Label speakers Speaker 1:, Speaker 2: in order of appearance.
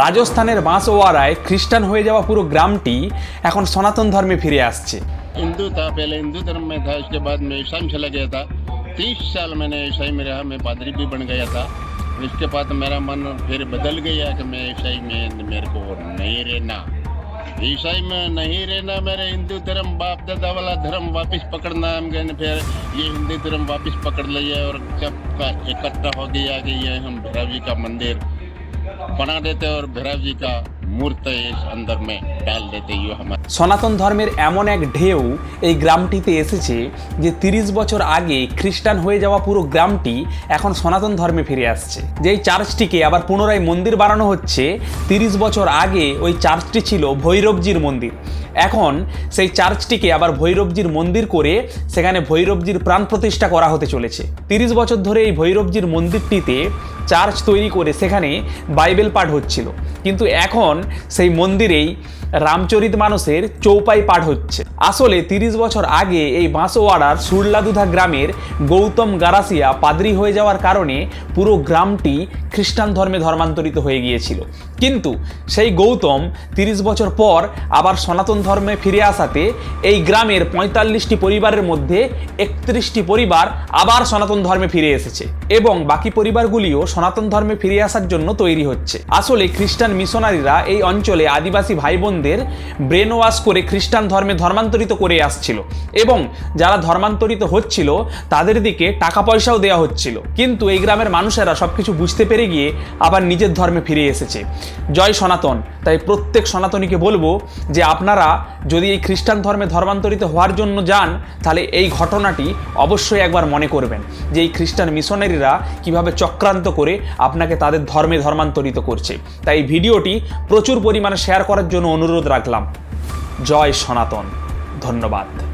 Speaker 1: রাজস্থানের বাঁশওয়ারায় খ্রিস্টান হয়ে যাওয়া পুরো গ্রামটি এখন সনাতন ধর্মে ফিরে আসছে
Speaker 2: हिंदू था पहले हिंदू धर्म में था इसके बाद में ईसाई में चला गया था तीस साल मैंने ईसाई में रहा मैं पादरी भी बन गया था इसके बाद मेरा मन फिर बदल गया कि मैं ईसाई में मेरे को नहीं रहना ईसाई में नहीं रहना मेरे हिंदू धर्म बाप दादा वाला धर्म वापस पकड़ना हम गए न फिर ये हिंदू धर्म वापस पकड़ लिया और सब का इकट्ठा हो गया कि ये हम भैरव जी का मंदिर बना देते और भैरव जी का मूर्त इस अंदर में डाल देते ये हमारे
Speaker 1: সনাতন ধর্মের এমন এক ঢেউ এই গ্রামটিতে এসেছে যে তিরিশ বছর আগে খ্রিস্টান হয়ে যাওয়া পুরো গ্রামটি এখন সনাতন ধর্মে ফিরে আসছে যেই চার্চটিকে আবার পুনরায় মন্দির বানানো হচ্ছে তিরিশ বছর আগে ওই চার্চটি ছিল ভৈরবজির মন্দির এখন সেই চার্চটিকে আবার ভৈরবজির মন্দির করে সেখানে ভৈরবজির প্রাণ প্রতিষ্ঠা করা হতে চলেছে। তিরিশ বছর ধরে এই ভৈরবজির মন্দিরটিতে চার্চ তৈরি করে সেখানে বাইবেল পাঠ হচ্ছিল। কিন্তু এখন সেই মন্দিরেই রামচরিত মানুষের চৌপাই পাঠ হচ্ছে। আসলে তিরিশ বছর আগে এই বাঁশওয়াড়ার সুরলাদুধা গ্রামের গৌতম গারাসিয়া পাদ্রি হয়ে যাওয়ার কারণে পুরো গ্রামটি খ্রিস্টান ধর্মে ধর্মান্তরিত হয়ে গিয়েছিল। কিন্তু সেই গৌতম তিরিশ বছর পর আবার সনাতন ধর্মে ফিরে আসাতে এই গ্রামের পঁয়তাল্লিশটি পরিবারের মধ্যে একত্রিশটি পরিবার আবার সনাতন ধর্মে ফিরে এসেছে এবং বাকি পরিবারগুলিও সনাতন ধর্মে ফিরে আসার জন্য তৈরি হচ্ছে। আসলে খ্রিস্টান মিশনারিরা এই অঞ্চলে আদিবাসী ভাই বোনদের ব্রেন ওয়াশ করে খ্রিস্টান ধর্মে ধর্মান্তরিত করে আসছিল এবং যারা ধর্মান্তরিত হচ্ছিল, তাদের দিকে টাকা পয়সাও দেওয়া হচ্ছিল। কিন্তু এই গ্রামের মানুষেরা সবকিছু বুঝতে পেরে গিয়ে আবার নিজের ধর্মে ফিরে এসেছে। জয় সনাতন, তাই প্রত্যেক সনাতনীকে বলব যে আপনারা যদি এই খ্রিস্টান ধর্মে ধর্মান্তরিত হওয়ার জন্য যান, তাহলে এই ঘটনাটি অবশ্যই একবার মনে করবেন যে এই খ্রিস্টান মিশনারিরা কীভাবে চক্রান্ত করে আপনাকে তাদের ধর্মে ধর্মান্তরিত করছে। তাই এই ভিডিওটি প্রচুর পরিমাণে শেয়ার করার জন্য অনুরোধ রাখলাম। জয় সনাতন। ধন্যবাদ।